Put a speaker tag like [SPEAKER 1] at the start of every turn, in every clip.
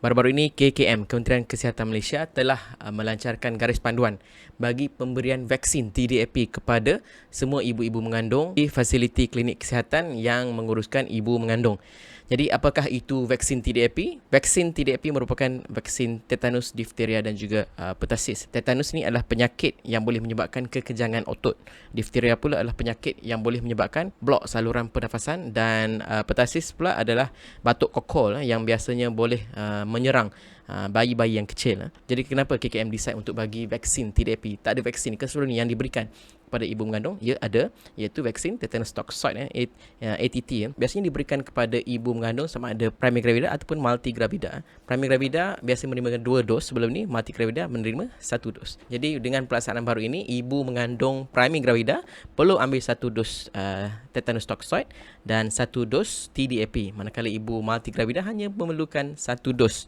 [SPEAKER 1] Baru-baru ini KKM, Kementerian Kesihatan Malaysia telah uh, melancarkan garis panduan bagi pemberian vaksin TDAP kepada semua ibu-ibu mengandung di fasiliti klinik kesihatan yang menguruskan ibu mengandung. Jadi apakah itu vaksin TDAP? Vaksin TDAP merupakan vaksin tetanus, difteria dan juga uh, petasis. Tetanus ni adalah penyakit yang boleh menyebabkan kekejangan otot. Difteria pula adalah penyakit yang boleh menyebabkan blok saluran pernafasan dan uh, petasis pula adalah batuk kokol yang biasanya boleh uh, menyerang uh, bayi-bayi yang kecil. Jadi kenapa KKM decide untuk bagi vaksin TDAP? Tak ada vaksin keseluruhan yang diberikan kepada ibu mengandung ia ada iaitu vaksin tetanus toxoid eh, ATT ya. biasanya diberikan kepada ibu mengandung sama ada primary gravida ataupun multi gravida primary gravida biasa menerima dua dos. Sebelum ni multi gravida menerima satu dos. Jadi dengan pelaksanaan baru ini ibu mengandung primary gravida perlu ambil satu dos uh, tetanus toxoid dan satu dos TDAP manakala ibu multi gravida hanya memerlukan satu dos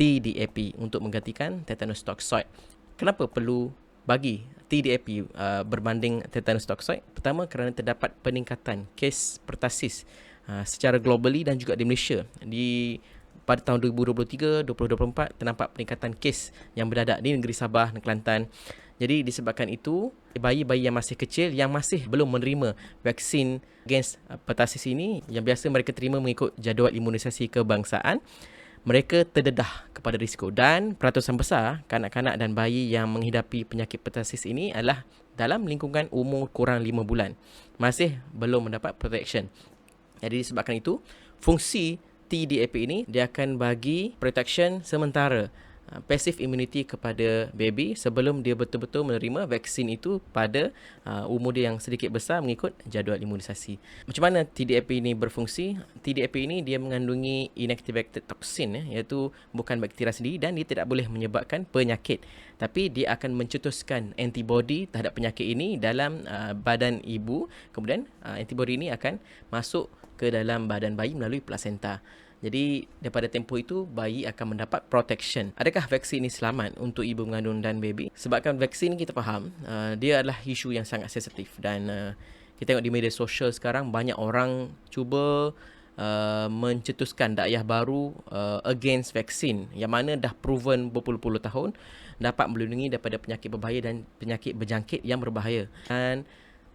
[SPEAKER 1] TDAP untuk menggantikan tetanus toxoid kenapa perlu bagi TDAP uh, berbanding tetanus toxoid pertama kerana terdapat peningkatan kes pertasis uh, secara globally dan juga di Malaysia. Di pada tahun 2023 2024 terdapat peningkatan kes yang berdadak di negeri Sabah dan Kelantan. Jadi disebabkan itu bayi-bayi yang masih kecil yang masih belum menerima vaksin against uh, pertasis ini yang biasa mereka terima mengikut jadual imunisasi kebangsaan mereka terdedah kepada risiko. Dan peratusan besar kanak-kanak dan bayi yang menghidapi penyakit petasis ini adalah dalam lingkungan umur kurang 5 bulan. Masih belum mendapat protection. Jadi disebabkan itu fungsi TDAP ini dia akan bagi protection sementara passive immunity kepada baby sebelum dia betul-betul menerima vaksin itu pada uh, umur dia yang sedikit besar mengikut jadual imunisasi. Macam mana TDAP ini berfungsi? TDAP ini dia mengandungi inactivated toxin ya, iaitu bukan bakteria sendiri dan dia tidak boleh menyebabkan penyakit. Tapi dia akan mencetuskan antibody terhadap penyakit ini dalam uh, badan ibu. Kemudian uh, antibody ini akan masuk ke dalam badan bayi melalui placenta. Jadi daripada tempoh itu bayi akan mendapat protection. Adakah vaksin ini selamat untuk ibu mengandung dan baby? Sebabkan vaksin kita faham uh, dia adalah isu yang sangat sensitif dan uh, kita tengok di media sosial sekarang banyak orang cuba uh, mencetuskan dakwah baru uh, against vaksin yang mana dah proven berpuluh-puluh tahun dapat melindungi daripada penyakit berbahaya dan penyakit berjangkit yang berbahaya. Dan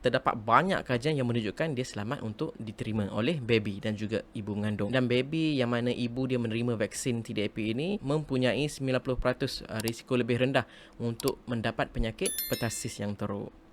[SPEAKER 1] terdapat banyak kajian yang menunjukkan dia selamat untuk diterima oleh baby dan juga ibu mengandung. Dan baby yang mana ibu dia menerima vaksin TDAP ini mempunyai 90% uh, risiko lebih rendah untuk mendapat penyakit petasis yang teruk.